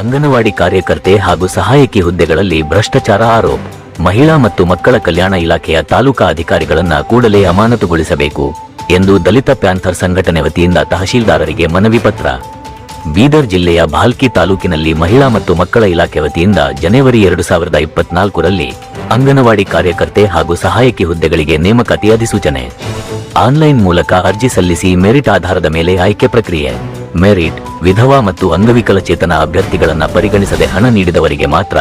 ಅಂಗನವಾಡಿ ಕಾರ್ಯಕರ್ತೆ ಹಾಗೂ ಸಹಾಯಕಿ ಹುದ್ದೆಗಳಲ್ಲಿ ಭ್ರಷ್ಟಾಚಾರ ಆರೋಪ. ಮಹಿಳಾ ಮತ್ತು ಮಕ್ಕಳ ಕಲ್ಯಾಣ ಇಲಾಖೆಯ ತಾಲೂಕಾ ಅಧಿಕಾರಿಗಳನ್ನ ಕೂಡಲೇ ಅಮಾನತುಗೊಳಿಸಬೇಕು ಎಂದು ದಲಿತ ಪ್ಯಾಂಥರ್ ಸಂಘಟನೆ ವತಿಯಿಂದ ತಹಶೀಲ್ದಾರರಿಗೆ ಮನವಿ ಪತ್ರ. ಬೀದರ್ ಜಿಲ್ಲೆಯ ಭಾಲ್ಕಿ ತಾಲೂಕಿನಲ್ಲಿ ಮಹಿಳಾ ಮತ್ತು ಮಕ್ಕಳ ಇಲಾಖೆ ವತಿಯಿಂದ ಜನವರಿ ಎರಡು ಸಾವಿರದ ಇಪ್ಪತ್ನಾಲ್ಕರಲ್ಲಿ ಅಂಗನವಾಡಿ ಕಾರ್ಯಕರ್ತೆ ಹಾಗೂ ಸಹಾಯಕಿ ಹುದ್ದೆಗಳಿಗೆ ನೇಮಕಾತಿ ಅಧಿಸೂಚನೆ. ಆನ್ಲೈನ್ ಮೂಲಕ ಅರ್ಜಿ ಸಲ್ಲಿಸಿ ಮೆರಿಟ್ ಆಧಾರದ ಮೇಲೆ ಆಯ್ಕೆ ಪ್ರಕ್ರಿಯೆ. ಮೆರಿಟ್, ವಿಧವಾ ಮತ್ತು ಅಂಗವಿಕಲಚೇತನ ಅಭ್ಯರ್ಥಿಗಳನ್ನು ಪರಿಗಣಿಸದೆ ಹಣ ನೀಡಿದವರಿಗೆ ಮಾತ್ರ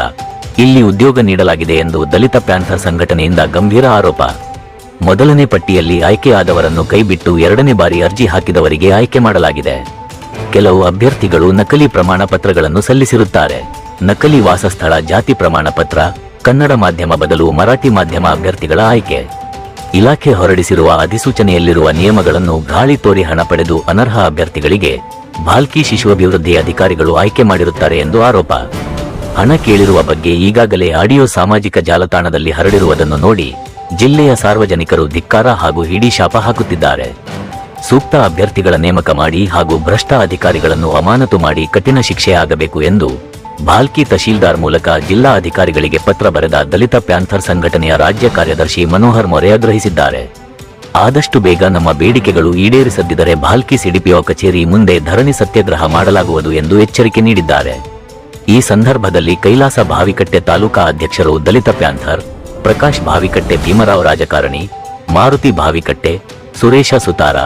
ಇಲ್ಲಿ ಉದ್ಯೋಗ ನೀಡಲಾಗಿದೆ ಎಂದು ದಲಿತ ಪ್ಯಾಂಥರ್ ಸಂಘಟನೆಯಿಂದ ಗಂಭೀರ ಆರೋಪ. ಮೊದಲನೇ ಪಟ್ಟಿಯಲ್ಲಿ ಆಯ್ಕೆಯಾದವರನ್ನು ಕೈಬಿಟ್ಟು ಎರಡನೇ ಬಾರಿ ಅರ್ಜಿ ಹಾಕಿದವರಿಗೆ ಆಯ್ಕೆ ಮಾಡಲಾಗಿದೆ. ಕೆಲವು ಅಭ್ಯರ್ಥಿಗಳು ನಕಲಿ ಪ್ರಮಾಣ ಪತ್ರಗಳನ್ನು ಸಲ್ಲಿಸಿರುತ್ತಾರೆ. ನಕಲಿ ವಾಸಸ್ಥಳ, ಜಾತಿ ಪ್ರಮಾಣ ಪತ್ರ, ಕನ್ನಡ ಮಾಧ್ಯಮ ಬದಲು ಮರಾಠಿ ಮಾಧ್ಯಮ ಅಭ್ಯರ್ಥಿಗಳ ಆಯ್ಕೆ. ಇಲಾಖೆ ಹೊರಡಿಸಿರುವ ಅಧಿಸೂಚನೆಯಲ್ಲಿರುವ ನಿಯಮಗಳನ್ನು ಗಾಳಿ ತೋರಿ ಹಣ ಪಡೆದು ಅನರ್ಹ ಅಭ್ಯರ್ಥಿಗಳಿಗೆ ಭಾಲ್ಕಿ ಶಿಶು ಅಭಿವೃದ್ಧಿ ಅಧಿಕಾರಿಗಳು ಆಯ್ಕೆ ಮಾಡಿರುತ್ತಾರೆ ಎಂದು ಆರೋಪ. ಹಣ ಕೇಳಿರುವ ಬಗ್ಗೆ ಈಗಾಗಲೇ ಆಡಿಯೋ ಸಾಮಾಜಿಕ ಜಾಲತಾಣದಲ್ಲಿ ಹರಡಿರುವುದನ್ನು ನೋಡಿ ಜಿಲ್ಲೆಯ ಸಾರ್ವಜನಿಕರು ಧಿಕ್ಕಾರ ಹಾಗೂ ಹಿಡಿ ಶಾಪ ಹಾಕುತ್ತಿದ್ದಾರೆ. ಸೂಕ್ತ ಅಭ್ಯರ್ಥಿಗಳ ನೇಮಕ ಮಾಡಿ ಹಾಗೂ ಭ್ರಷ್ಟ ಅಧಿಕಾರಿಗಳನ್ನು ಅಮಾನತು ಮಾಡಿ ಕಠಿಣ ಶಿಕ್ಷೆ ಆಗಬೇಕು ಎಂದು ಭಾಲ್ಕಿ ತಹಶೀಲ್ದಾರ್ ಮೂಲಕ ಜಿಲ್ಲಾ ಅಧಿಕಾರಿಗಳಿಗೆ ಪತ್ರ ಬರೆದ ದಲಿತ ಪ್ಯಾಂಥರ್ ಸಂಘಟನೆಯ ರಾಜ್ಯ ಕಾರ್ಯದರ್ಶಿ ಮನೋಹರ್ ಮೊರೆ ಆಗ್ರಹಿಸಿದ್ದಾರೆ. ಆದಷ್ಟು ಬೇಗ ನಮ್ಮ ಬೇಡಿಕೆಗಳು ಈಡೇರಿಸದಿದ್ದರೆ ಭಾಲ್ಕಿ ಸಿಡಿಪಿಒ ಕಚೇರಿ ಮುಂದೆ ಧರಣಿ ಸತ್ಯಾಗ್ರಹ ಮಾಡಲಾಗುವುದು ಎಂದು ಎಚ್ಚರಿಕೆ ನೀಡಿದ್ದಾರೆ. ಈ ಸಂದರ್ಭದಲ್ಲಿ ಕೈಲಾಸ ಭಾವಿಕಟ್ಟೆ ತಾಲೂಕಾ ಅಧ್ಯಕ್ಷರು ದಲಿತ ಪ್ಯಾಂಥರ್, ಪ್ರಕಾಶ್ ಭಾವಿಕಟ್ಟೆ ಭೀಮರಾವ್ ರಾಜಕಾರಣಿ, ಮಾರುತಿ ಭಾವಿಕಟ್ಟೆ ಸುರೇಶ ಸುತಾರ,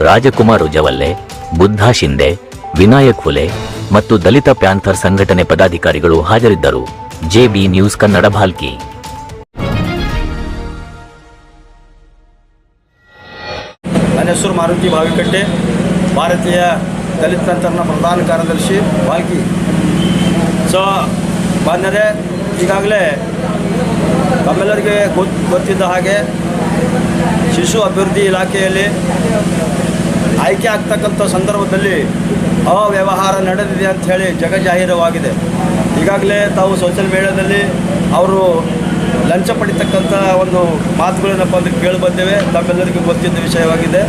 ರಾಜಕುಮಾರ್ ಉಜವಲ್ಲೆ, ಬುದ್ಧ ಶಿಂದೆ, ವಿನಾಯಕ್ ಹುಲೆ ಮತ್ತು ದಲಿತ ಪ್ಯಾಂಥರ್ ಸಂಘಟನೆ ಪದಾಧಿಕಾರಿಗಳು ಹಾಜರಿದ್ದರು. ಜೆಬಿ ನ್ಯೂಸ್ ಕನ್ನಡ ಭಾಲ್ಕಿ ನನ್ನ ಹೆಸರು ಮಾರುತಿ ಭಾವಿಕಟ್ಟೆ ಭಾರತೀಯ ದಲಿತ ತಂತ್ರನ ಪ್ರಧಾನ ಕಾರ್ಯದರ್ಶಿ ಬಾಲ್ಕಿ ಸೊ ಬಂದರೆ ಈಗಾಗಲೇ ತಮ್ಮೆಲ್ಲರಿಗೆ ಗೊತ್ತು ಗೊತ್ತಿದ್ದ ಹಾಗೆ ಶಿಶು ಅಭಿವೃದ್ಧಿ ಇಲಾಖೆಯಲ್ಲಿ ಆಯ್ಕೆ ಆಗ್ತಕ್ಕಂಥ ಸಂದರ್ಭದಲ್ಲಿ ಅವ್ಯವಹಾರ ನಡೆದಿದೆ ಅಂತ ಹೇಳಿ ಜಗಜಾಹೀರವಾಗಿದೆ. ಈಗಾಗಲೇ ತಾವು ಸೋಷಿಯಲ್ ಮೀಡಿಯಾದಲ್ಲಿ ಅವರು ಲಂಚ ಪಡಿತಕ್ಕಂಥ ಒಂದು ಮಾತುಗಳೇನಪ್ಪ ಅಂದರೆ ಕೇಳಿ ಬಂದಿವೆ. ತಮ್ಮೆಲ್ಲರಿಗೂ ಗೊತ್ತಿದ್ದ ವಿಷಯವಾಗಿದೆ.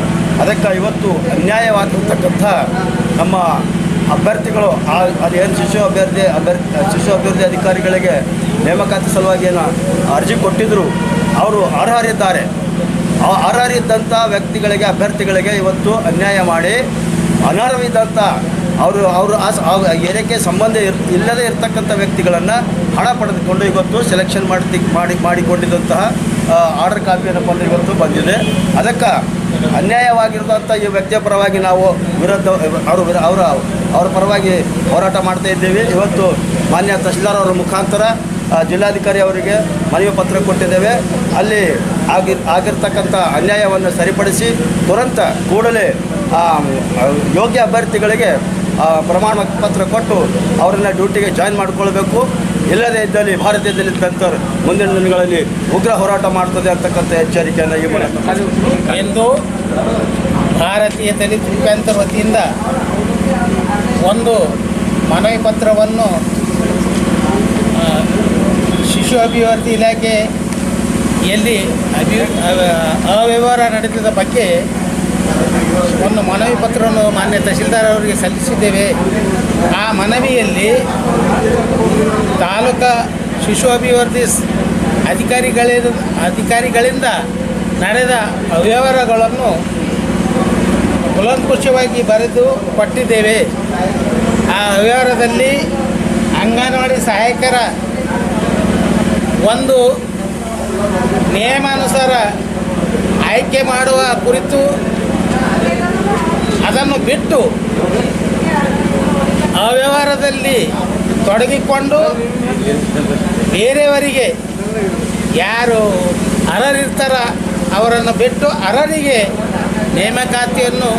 ಅದಕ್ಕೆ ಇವತ್ತು ಅನ್ಯಾಯವಾಗಿರ್ತಕ್ಕಂಥ ನಮ್ಮ ಅಭ್ಯರ್ಥಿಗಳು ಏನು ಶಿಶು ಅಭ್ಯರ್ಥಿ ಅಭ್ಯರ್ಥಿ, ಶಿಶು ಅಭಿವೃದ್ಧಿ ಅಧಿಕಾರಿಗಳಿಗೆ ನೇಮಕಾತಿ ಸಲುವಾಗಿ ಏನು ಅರ್ಜಿ ಕೊಟ್ಟಿದ್ದರು ಅವರು ಅರ್ಹರಿದ್ದಾರೆ. ಆ ಅರ್ಹರಿದ್ದಂಥ ವ್ಯಕ್ತಿಗಳಿಗೆ, ಅಭ್ಯರ್ಥಿಗಳಿಗೆ ಇವತ್ತು ಅನ್ಯಾಯ ಮಾಡಿ ಅನರ್ಹವಿದ್ದಂಥ ಅವರು ಅವರು ಆ ಏರಿಯಕ್ಕೆ ಸಂಬಂಧ ಇರ್, ಇಲ್ಲದೇ ಇರತಕ್ಕಂಥ ವ್ಯಕ್ತಿಗಳನ್ನು ಹಣ ಪಡೆದುಕೊಂಡು ಇವತ್ತು ಸೆಲೆಕ್ಷನ್ ಮಾಡಿ ಮಾಡಿ, ಮಾಡಿಕೊಂಡಿದ್ದಂತಹ ಆರ್ಡರ್ ಕಾಪಿ ಏನಪ್ಪ ಇವತ್ತು ಬಂದಿದೆ. ಅದಕ್ಕೆ ಅನ್ಯಾಯವಾಗಿರುವಂಥ ಈ ವ್ಯಕ್ತಿಯ ಪರವಾಗಿ ನಾವು ವಿರುದ್ಧ, ಅವರು ವಿರ- ಅವರ ಅವರ ಪರವಾಗಿ ಹೋರಾಟ ಮಾಡ್ತಾ ಇದ್ದೇವೆ. ಇವತ್ತು ಮಾನ್ಯ ತಹಶೀಲ್ದಾರ್ ಅವರ ಮುಖಾಂತರ ಜಿಲ್ಲಾಧಿಕಾರಿ ಅವರಿಗೆ ಮನವಿ ಪತ್ರ ಕೊಟ್ಟಿದ್ದೇವೆ. ಅಲ್ಲಿ ಆಗಿ ಆಗಿರ್ತಕ್ಕಂಥ ಅನ್ಯಾಯವನ್ನು ಸರಿಪಡಿಸಿ ತುರಂತ ಕೂಡಲೇ ಯೋಗ್ಯ ಅಭ್ಯರ್ಥಿಗಳಿಗೆ ಪ್ರಮಾಣ ಪತ್ರ ಕೊಟ್ಟು ಅವರನ್ನು ಡ್ಯೂಟಿಗೆ ಜಾಯಿನ್ ಮಾಡಿಕೊಳ್ಬೇಕು. ಇಲ್ಲದೇ ಇದ್ದಲ್ಲಿ ಭಾರತೀಯದಲ್ಲಿ ತಂತ್ರ ಮುಂದಿನ ದಿನಗಳಲ್ಲಿ ಉಗ್ರ ಹೋರಾಟ ಮಾಡ್ತದೆ ಅಂತಕ್ಕಂಥ ಎಚ್ಚರಿಕೆಯನ್ನು ಈ ಮೂಲಕ ಎಂದು ಭಾರತೀಯ ದಲಿತ ವತಿಯಿಂದ ಒಂದು ಮನವಿ ಪತ್ರವನ್ನು ಶಿಶು ಅಭಿವೃದ್ಧಿ ಇಲಾಖೆಯಲ್ಲಿ ಅಭಿ ಅವ- ಅವ್ಯವಹಾರ ನಡೆದಿದ್ದ ಬಗ್ಗೆ ಒಂದು ಮನವಿ ಪತ್ರವನ್ನು ಮಾನ್ಯ ತಹಶೀಲ್ದಾರ್ ಅವರಿಗೆ ಸಲ್ಲಿಸಿದ್ದೇವೆ. ಆ ಮನವಿಯಲ್ಲಿ ತಾಲೂಕಾ ಶಿಶು ಅಭಿವೃದ್ಧಿ ಅಧಿಕಾರಿಗಳ ಅಧಿಕಾರಿಗಳಿಂದ ನಡೆದ ಅವ್ಯವಹಾರಗಳನ್ನು ಕುಲಂಕುಷವಾಗಿ ಬರೆದು ಕೊಟ್ಟಿದ್ದೇವೆ. ಆ ಅವ್ಯವಹಾರದಲ್ಲಿ ಅಂಗನವಾಡಿ ಸಹಾಯಕರ ಒಂದು ನಿಯಮಾನುಸಾರ ಆಯ್ಕೆ ಮಾಡುವ ಕುರಿತು ಅದನ್ನು ಬಿಟ್ಟು ಅವ್ಯವಹಾರದಲ್ಲಿ ತೊಡಗಿಕೊಂಡು ಬೇರೆಯವರಿಗೆ ಯಾರು ಅರ್ಹರಿರ್ತಾರ ಅವರನ್ನು ಬಿಟ್ಟು ಅರರಿಗೆ ನೇಮಕಾತಿಯನ್ನು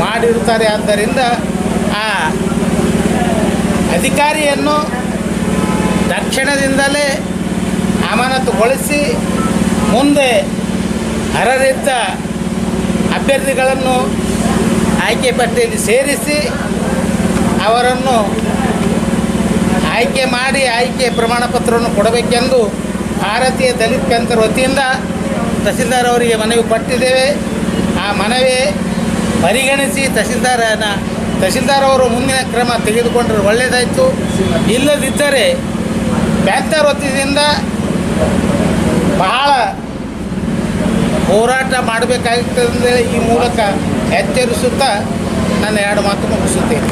ಮಾಡಿರ್ತಾರೆ. ಆದ್ದರಿಂದ ಆ ಅಧಿಕಾರಿಯನ್ನು ತಕ್ಷಣದಿಂದಲೇ ಅಮಾನತುಗೊಳಿಸಿ ಮುಂದೆ ಅರರಿದ್ದ ಅಭ್ಯರ್ಥಿಗಳನ್ನು ಆಯ್ಕೆ ಪಟ್ಟಿಯಲ್ಲಿ ಸೇರಿಸಿ ಅವರನ್ನು ಆಯ್ಕೆ ಮಾಡಿ ಆಯ್ಕೆ ಪ್ರಮಾಣ ಪತ್ರವನ್ನು ಕೊಡಬೇಕೆಂದು ಭಾರತೀಯ ದಲಿತ ಪಂಥರ್ ವತಿಯಿಂದ ತಹಸೀಲ್ದಾರ್ ಅವರಿಗೆ ಮನವಿ ಪಟ್ಟಿದ್ದೇವೆ. ಆ ಮನವಿ ಪರಿಗಣಿಸಿ ತಹಸೀಲ್ದಾರನ ತಹಸೀಲ್ದಾರ್ ಅವರು ಮುಂದಿನ ಕ್ರಮ ತೆಗೆದುಕೊಂಡರೆ ಒಳ್ಳೆಯದಾಯಿತು. ಇಲ್ಲದಿದ್ದರೆ ಪ್ಯಾಂಥರ್ ವತಿಯಿಂದ ಬಹಳ ಹೋರಾಟ ಮಾಡಬೇಕಾಗುತ್ತದೆ ಈ ಮೂಲಕ ಎಚ್ಚರಿಸುತ್ತಾ ನನ್ನ ಎರಡು ಮಾತು ಮುಗಿಸುತ್ತೇನೆ.